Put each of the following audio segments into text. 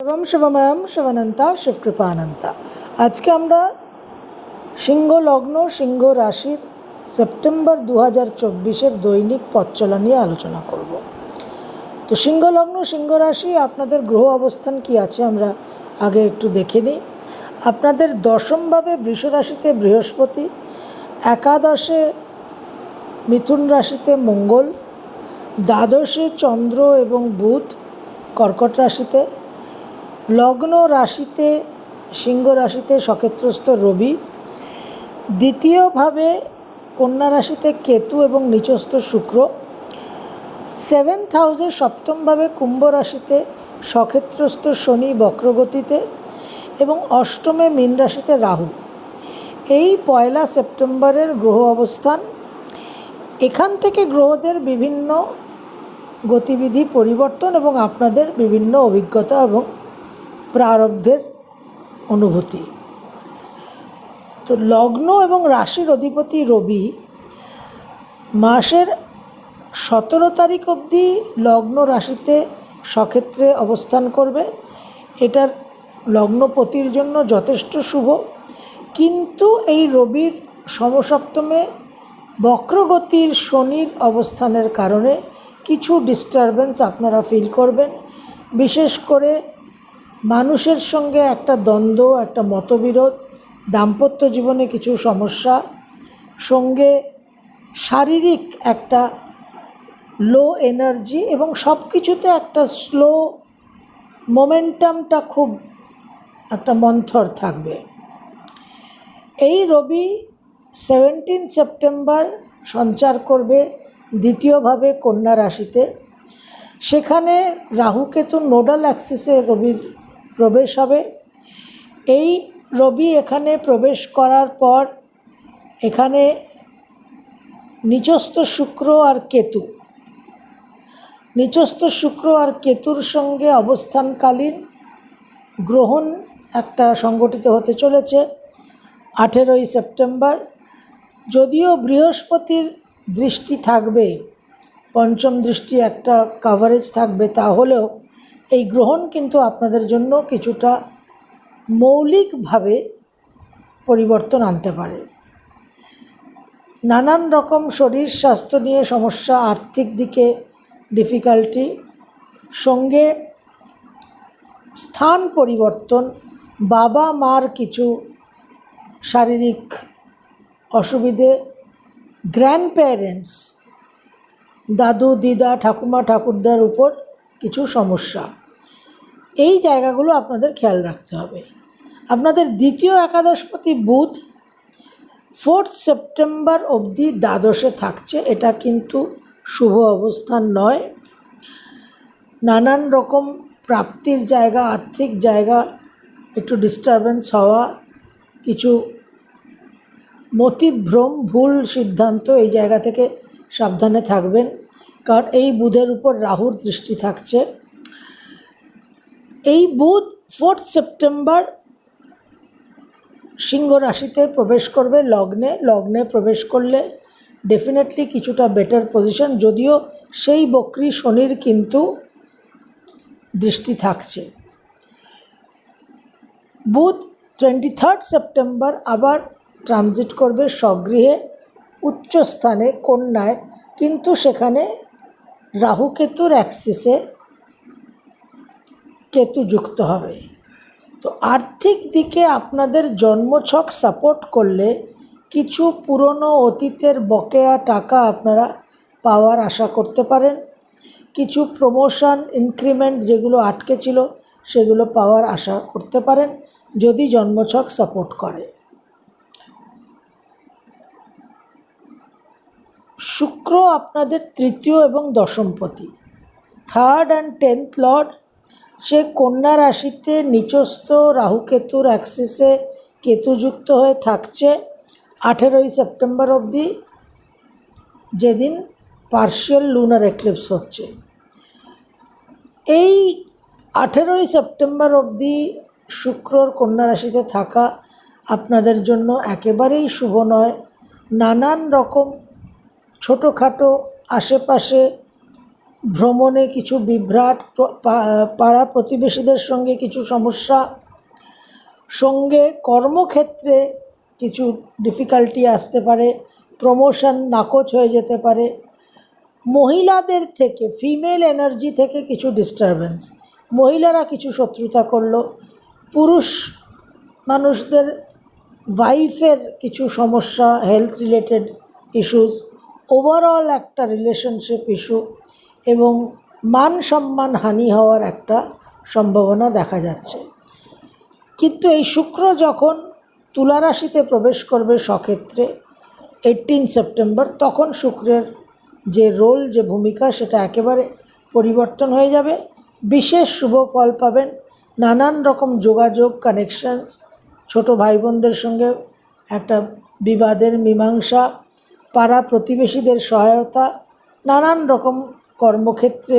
শিবম শিবময়ম শিবানন্তা শিবকৃপানন্তা আজকে আমরা সিংহ লগ্ন সিংহ রাশির সেপ্টেম্বর দু হাজার চব্বিশের দৈনিক পথচলা নিয়ে আলোচনা করব। তো সিংহ লগ্ন সিংহ রাশি আপনাদের গ্রহ অবস্থান কি আছে আমরা আগে একটু দেখে নিই। আপনাদের দশমভাবে বৃষ রাশিতে বৃহস্পতি, একাদশে মিথুন রাশিতে মঙ্গল, দ্বাদশে চন্দ্র এবং বুধ কর্কট রাশিতে লগ্ন রাশিতে, সিংহ রাশিতে সক্ষেত্রস্থ রবি। দ্বিতীয়ভাবে কন্যা রাশিতে কেতু এবং নিচস্থ শুক্র। সেভেন্থ হাউসে সপ্তমভাবে কুম্ভ রাশিতে সক্ষেত্রস্থ শনি বক্রগতিতে এবং অষ্টমে মীন রাশিতে রাহু। এই পয়লা সেপ্টেম্বরের গ্রহ অবস্থান। এখান থেকে গ্রহদের বিভিন্ন গতিবিধি, পরিবর্তন এবং আপনাদের বিভিন্ন অভিজ্ঞতা এবং প্রারব্ধের অনুভূতি। তো লগ্ন এবং রাশির অধিপতি রবি মাসের সতেরো তারিখ অবধি লগ্ন রাশিতে সক্ষেত্রে অবস্থান করবে। এটার লগ্নপতির জন্য যথেষ্ট শুভ। কিন্তু এই রবির সমসপ্তমে বক্রগতির শনির অবস্থানের কারণে কিছু ডিস্টারবেন্স আপনারা ফিল করবেন। বিশেষ করে মানুষের সঙ্গে একটা দ্বন্দ্ব, একটা মতবিরোধ, দাম্পত্য জীবনে কিছু সমস্যা, সঙ্গে শারীরিক একটা লো এনার্জি এবং সব কিছুতে একটা স্লো মোমেন্টামটা খুব একটা মন্থর থাকবে। এই রবি সেভেন্টিন সেপ্টেম্বর সঞ্চার করবে দ্বিতীয়ভাবে কন্যা রাশিতে। সেখানে রাহুকেতু নোডাল অ্যাক্সিসে রবির প্রবেশ হবে। এই রবি এখানে প্রবেশ করার পর এখানে নিচস্থ শুক্র আর কেতু। নিচস্থ শুক্র আর কেতুর সঙ্গে অবস্থানকালীন গ্রহণ একটা সংগঠিত হতে চলেছে আঠেরোই সেপ্টেম্বর। যদিও বৃহস্পতির দৃষ্টি থাকবে, পঞ্চম দৃষ্টি একটা কাভারেজ থাকবে, তাহলেও এই গ্রহণ কিন্তু আপনাদের জন্য কিছুটা মৌলিকভাবে পরিবর্তন আনতে পারে। নানান রকম শরীর স্বাস্থ্য নিয়ে সমস্যা, আর্থিক দিকে ডিফিকাল্টি সঙ্গে স্থান পরিবর্তন, বাবা মার কিছু শারীরিক অসুবিধে গ্র্যান্ড প্যারেন্টস দাদু, দিদা, ঠাকুমা, ঠাকুরদার উপর কিছু সমস্যা। এই জায়গাগুলো আপনাদের খেয়াল রাখতে হবে। আপনাদের দ্বিতীয় একাদশপতি বুধ, ফোর্থ সেপ্টেম্বর অবধি দ্বাদশে থাকছে। এটা কিন্তু শুভ অবস্থান নয়। নানান রকম প্রাপ্তির জায়গা, আর্থিক জায়গা, একটু ডিস্টারবেন্স হওয়া, কিছু মতিভ্রম, ভুল সিদ্ধান্ত এই জায়গা থেকে সাবধানে থাকবেন। কারণ এই বুধের উপর রাহুর দৃষ্টি থাকছে। এই বুধ ফোর্থ সেপ্টেম্বর সিংহ রাশিতে প্রবেশ করবে লগ্নে। লগ্নে প্রবেশ করলে ডেফিনেটলি কিছুটা বেটার পজিশন যদিও সেই বক্রি শনির কিন্তু দৃষ্টি থাকছে। বুধ টোয়েন্টি থার্ড সেপ্টেম্বর আবার ট্রানজিট করবে স্বগৃহে উচ্চস্থানে কন্যায়, কিন্তু সেখানে রাহুকেতুর অ্যাক্সিসে কেতু যুক্ত হবে। তো আর্থিক দিকে আপনাদের জন্মছক সাপোর্ট করলে কিছু পুরনো অতীতের বকেয়া টাকা আপনারা পাওয়ার আশা করতে পারেন। কিছু প্রমোশন ইনক্রিমেন্ট যেগুলো আটকে ছিল, সেগুলো পাওয়ার আশা করতে পারেন। যদি জন্মছক সাপোর্ট করে। শুক্র আপনাদের তৃতীয় এবং দশমপতি থার্ড অ্যান্ড টেন্থ লর্ড সে কন্যা রাশিতে নিচস্থ রাহুকেতুর অ্যাক্সিসে কেতুযুক্ত হয়ে থাকছে আঠেরোই সেপ্টেম্বর অবধি, যেদিন পার্শিয়াল লুনার এক্লিপস হচ্ছে। এই আঠেরোই সেপ্টেম্বর অবধি শুক্রর কন্যা রাশিতে থাকা আপনাদের জন্য একেবারেই শুভ নয়। নানান রকম ছোটোখাটো আশেপাশে ভ্রমণে কিছু বিভ্রাট পাড়া প্রতিবেশীদের সঙ্গে কিছু সমস্যা, সঙ্গে কর্মক্ষেত্রে কিছু ডিফিকাল্টি আসতে পারে প্রমোশন নাকচ হয়ে যেতে পারে। মহিলাদের থেকে ফিমেল এনার্জি থেকে কিছু ডিস্টারবেন্স মহিলারা কিছু শত্রুতা করল। পুরুষ মানুষদের ওয়াইফের কিছু সমস্যা হেলথ রিলেটেড ইস্যুস ওভারঅল একটা রিলেশনশিপ ইস্যু এবং মান সম্মান হানি হওয়ার একটা সম্ভাবনা দেখা যাচ্ছে। কিন্তু এই শুক্র যখন তুলা রাশিতে প্রবেশ করবে সক্ষেত্রে এইটিন সেপ্টেম্বর তখন শুক্রের যে রোল যে ভূমিকা, সেটা একেবারে পরিবর্তন হয়ে যাবে। বিশেষ শুভ ফল পাবেন নানান রকম যোগাযোগ কানেকশানস ছোট ভাই বোনদের সঙ্গে একটা বিবাদের মীমাংসা পাড়া প্রতিবেশীদের সহায়তা, নানান রকম কর্মক্ষেত্রে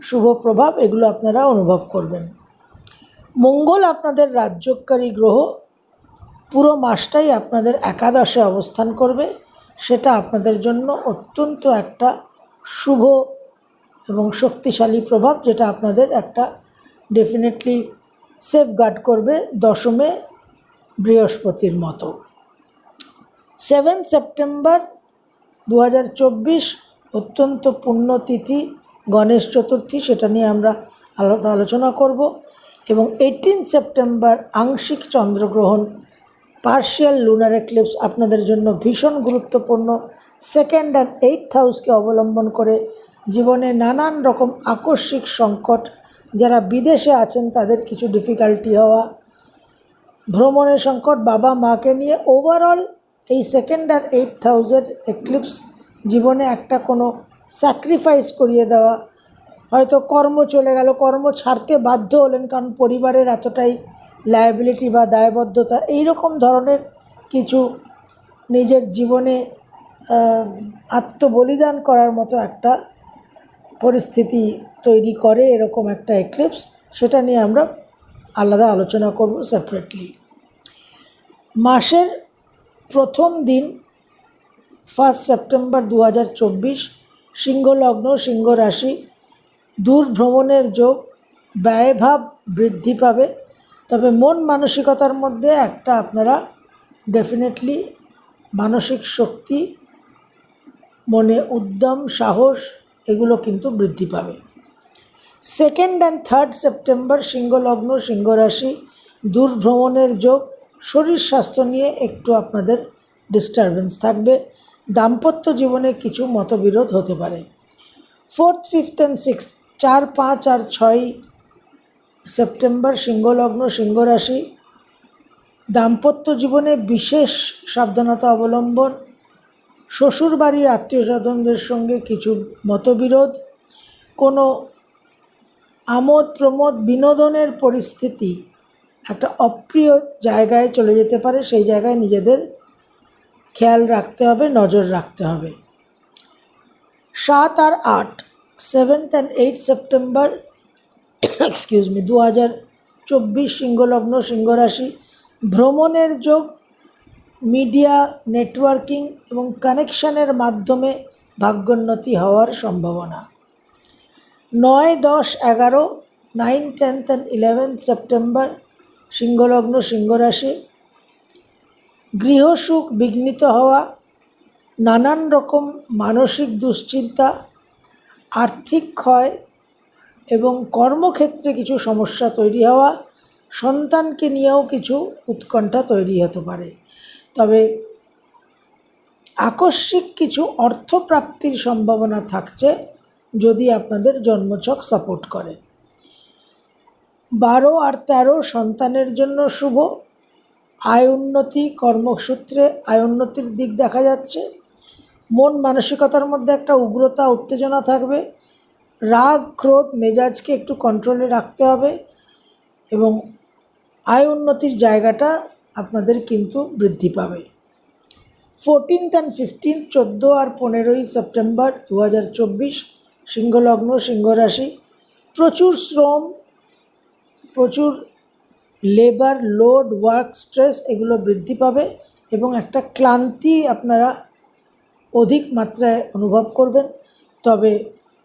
শুভ প্রভাব, এগুলো আপনারা অনুভব করবেন। মঙ্গল আপনাদের রাজ্যকারী গ্রহ পুরো মাসটাই আপনাদের একাদশে অবস্থান করবে। সেটা আপনাদের জন্য অত্যন্ত একটা শুভ এবং শক্তিশালী প্রভাব, যেটা আপনাদের একটা ডেফিনেটলি সেফগার্ড করবে দশমে বৃহস্পতির মতো। সেভেন সেপ্টেম্বর দু হাজার চব্বিশ অত্যন্ত পুণ্যতিথি গণেশ চতুর্থী, সেটা নিয়ে আমরা আলাদা আলোচনা করব। এবং এইটিন সেপ্টেম্বর আংশিক চন্দ্রগ্রহণ পার্শিয়াল লুনার এক্লিপস আপনাদের জন্য ভীষণ গুরুত্বপূর্ণ। সেকেন্ড অ্যান্ড এইথ হাউসকে অবলম্বন করে জীবনে নানান রকম আকস্মিক সংকট, যারা বিদেশে আছেন তাদের কিছু ডিফিকাল্টি হওয়া, ভ্রমণের সংকট বাবা মাকে নিয়ে ওভারঅল এই সেকেন্ড আর এইট থাউজেন্ড এক্লিপস জীবনে একটা কোনো স্যাক্রিফাইস করিয়ে দেওয়া। হয়তো কর্ম চলে গেল, কর্ম ছাড়তে বাধ্য হলেন কারণ পরিবারের এতটাই লায়াবিলিটি বা দায়বদ্ধতা। এই রকম ধরনের কিছু নিজের জীবনে আত্মবলিদান করার মতো একটা পরিস্থিতি তৈরি করে এরকম একটা এক্লিপস সেটা নিয়ে আমরা আলাদা আলোচনা করব সেপারেটলি মাসের প্রথম দিন ফার্স্ট সেপ্টেম্বর দু হাজার চব্বিশ, সিংহলগ্ন সিংহ রাশি দূর ভ্রমণের যোগ, ব্যয়ভাব বৃদ্ধি পাবে। তবে মন মানসিকতার মধ্যে একটা আপনারা ডেফিনেটলি মানসিক শক্তি, মনে উদ্যম, সাহস, এগুলো কিন্তু বৃদ্ধি পাবে। সেকেন্ড অ্যান্ড থার্ড সেপ্টেম্বর সিংহলগ্ন সিংহ রাশি দূর ভ্রমণের যোগ শরীর স্বাস্থ্য নিয়ে একটু আপনাদের ডিস্টারবেন্স থাকবে। দাম্পত্য জীবনে কিছু মতবিরোধ হতে পারে। ফোর্থ ফিফথ অ্যান্ড সিক্স চার, পাঁচ আর ছয় সেপ্টেম্বর, সিংহলগ্ন সিংহ রাশি দাম্পত্য জীবনে বিশেষ সাবধানতা অবলম্বন। শ্বশুরবাড়ির আত্মীয় স্বজনদের সঙ্গে কিছু মতবিরোধ। কোনো আমোদ প্রমোদ বিনোদনের পরিস্থিতি একটা অপ্রিয় জায়গায় চলে যেতে পারে, সেই জায়গায় নিজেদের খেয়াল রাখতে হবে, নজর রাখতে হবে। সাত আর আট seventh and eight September excuse me দু হাজার চব্বিশ সিংহলগ্ন সিংহরাশি, ভ্রমণের যোগ মিডিয়া নেটওয়ার্কিং এবং কানেকশানের মাধ্যমে ভাগ্যোন্নতি হওয়ার সম্ভাবনা। নয় দশ এগারো nine tenth and eleventh September সিংহলগ্ন সিংহরাশি গৃহসুখ বিঘ্নিত হওয়া, নানান রকম মানসিক দুশ্চিন্তা, আর্থিক ক্ষয় এবং কর্মক্ষেত্রে কিছু সমস্যা তৈরি হওয়া, সন্তানকে নিয়েও কিছু উৎকণ্ঠা তৈরি হতে পারে। তবে আকস্মিক কিছু অর্থপ্রাপ্তির সম্ভাবনা থাকছে যদি আপনাদের জন্মছক সাপোর্ট করে। বারো আর তেরো সন্তানের জন্য শুভ। আয় উন্নতি কর্মসূত্রে আয় উন্নতির দিক দেখা যাচ্ছে। মন মানসিকতার মধ্যে একটা উগ্রতা, উত্তেজনা থাকবে। রাগ, ক্রোধ, মেজাজকে একটু কন্ট্রোলে রাখতে হবে এবং আয় উন্নতির জায়গাটা আপনাদের কিন্তু বৃদ্ধি পাবে। ফোরটিন্থ অ্যান্ড ফিফটিন্থ চোদ্দ আর পনেরোই সেপ্টেম্বর দু হাজার চব্বিশ, সিংহলগ্ন, সিংহরাশি। প্রচুর শ্রম প্রচুর লেবার লোড ওয়ার্ক স্ট্রেস এগুলো বৃদ্ধি পাবে এবং একটা ক্লান্তি আপনারা অধিক মাত্রায় অনুভব করবেন। তবে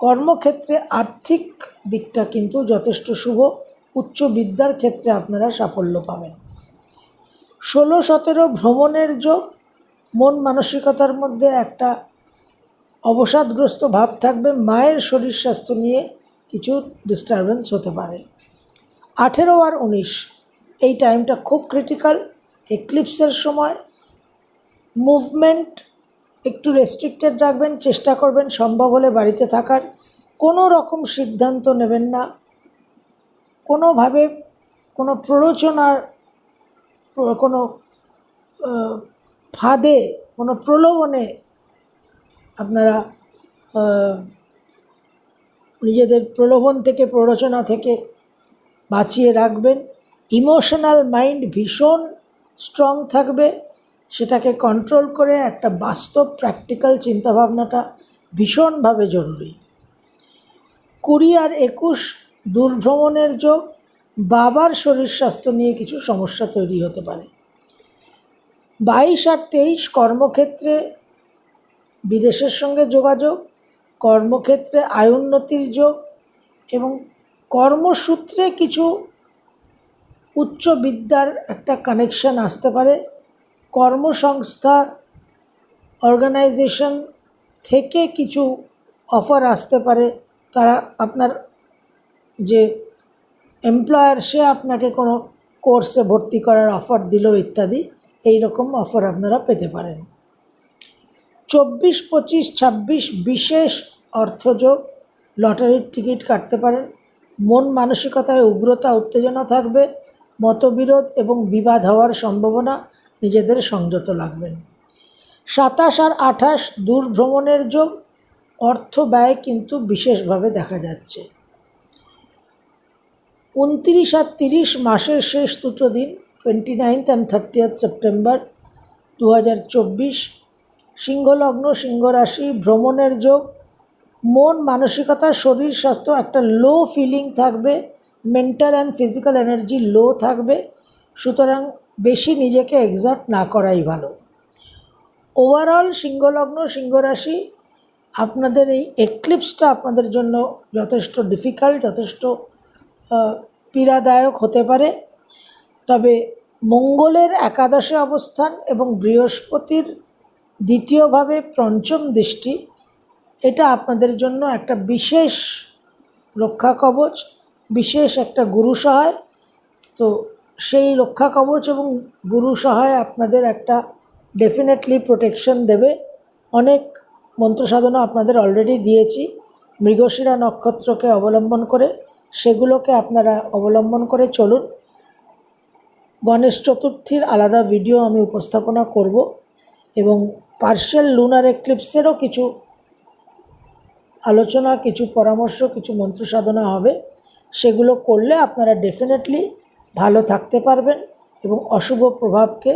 কর্মক্ষেত্রে আর্থিক দিকটা কিন্তু যথেষ্ট শুভ। উচ্চ বিদ্যার ক্ষেত্রে আপনারা সাফল্য পাবেন। ষোলো সতেরো ভ্রমণের যোগ, মন মানসিকতার মধ্যে একটা অবসাদগ্রস্ত ভাব থাকবে। মায়ের শরীর স্বাস্থ্য নিয়ে কিছু ডিস্টারবেন্স হতে পারে। আঠেরো আর উনিশ। এই টাইমটা খুব ক্রিটিক্যাল এক্লিপসের সময় মুভমেন্ট একটু রেস্ট্রিক্টেড রাখবেন, চেষ্টা করবেন, সম্ভব হলে বাড়িতে থাকার। কোনো রকম সিদ্ধান্ত নেবেন না। কোনোভাবে কোনো প্ররোচনার, কোনো ফাঁদে, কোনো প্রলোভনে আপনারা নিজেদের প্রলোভন থেকে, প্ররোচনা থেকে বাঁচিয়ে রাখবেন। ইমোশনাল মাইন্ড ভীষণ স্ট্রং থাকবে। সেটাকে কন্ট্রোল করে একটা বাস্তব প্র্যাকটিক্যাল চিন্তাভাবনাটা ভীষণভাবে জরুরি। কুড়ি আর একুশ দূরভ্রমণের যোগ বাবার শরীর স্বাস্থ্য নিয়ে কিছু সমস্যা তৈরি হতে পারে। বাইশ আর তেইশ কর্মক্ষেত্রে বিদেশের সঙ্গে যোগাযোগ, কর্মক্ষেত্রে আয়োন্নতির যোগ এবং কর্মসূত্রে কিছু উচ্চ বিদ্যার একটা কানেকশন আসতে পারে। কর্মসংস্থা অর্গানাইজেশন থেকে কিছু অফার আসতে পারে। তারা আপনার যে এমপ্লয়ার সে আপনাকে কোনো কোর্সে ভর্তি করার অফার দিল ইত্যাদি এই রকম অফার আপনারা পেতে পারেন। চব্বিশ, পঁচিশ, ছাব্বিশ বিশেষ অর্থযোগ লটারির টিকিট কাটতে পারেন। মন মানসিকতায় উগ্রতা, উত্তেজনা থাকবে, মতবিরোধ এবং বিবাদ হওয়ার সম্ভাবনা নিজেদের সংযত লাগবেন সাতাশ আর আঠাশ দূর ভ্রমণের যোগ অর্থ ব্যয় কিন্তু বিশেষভাবে দেখা যাচ্ছে। উনত্রিশ আর তিরিশ মাসের শেষ দুটো দিন twenty ninth and thirtieth September দু হাজার চব্বিশ, সিংহলগ্ন, সিংহরাশি ভ্রমণের যোগ মন, মানসিকতা, শরীর স্বাস্থ্য, একটা লো ফিলিং থাকবে mental and physical energy low থাকবে, সুতরাং বেশি নিজেকে এক্সার্ট না করাই ভালো। ওভারঅল সিংহলগ্ন সিংহ রাশি আপনাদের এই এক্লিপসটা আপনাদের জন্য যথেষ্ট ডিফিকাল্ট যথেষ্ট পীড়াদায়ক হতে পারে। তবে মঙ্গলের একাদশে অবস্থান এবং বৃহস্পতির দ্বিতীয়ভাবে পঞ্চম দৃষ্টি এটা আপনাদের জন্য একটা বিশেষ রক্ষা কবচ, বিশেষ একটা গুরু সহায়। তো সেই রক্ষা কবচ এবং গুরু সহায় আপনাদের একটা ডেফিনেটলি প্রোটেকশন দেবে। অনেক মন্ত্র সাধনা আপনাদের অলরেডি দিয়েছি। মৃগশিরা নক্ষত্রকে অবলম্বন করে সেগুলোকে আপনারা অবলম্বন করে চলুন। গণেশ চতুর্থীর আলাদা ভিডিও আমি উপস্থাপনা করব এবং পার্শিয়াল লুনার এক্লিপসেরও কিছু আলোচনা, কিছু পরামর্শ, কিছু মন্ত্র সাধনা হবে। সেগুলো করলে আপনারা ডেফিনেটলি ভালো থাকতে পারবেন এবং অশুভ প্রভাবকে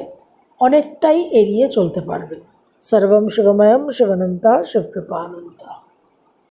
অনেকটাই এড়িয়ে চলতে পারবেন। সর্বম শিবময়ম শিবানন্তা শিবকৃপানন্তা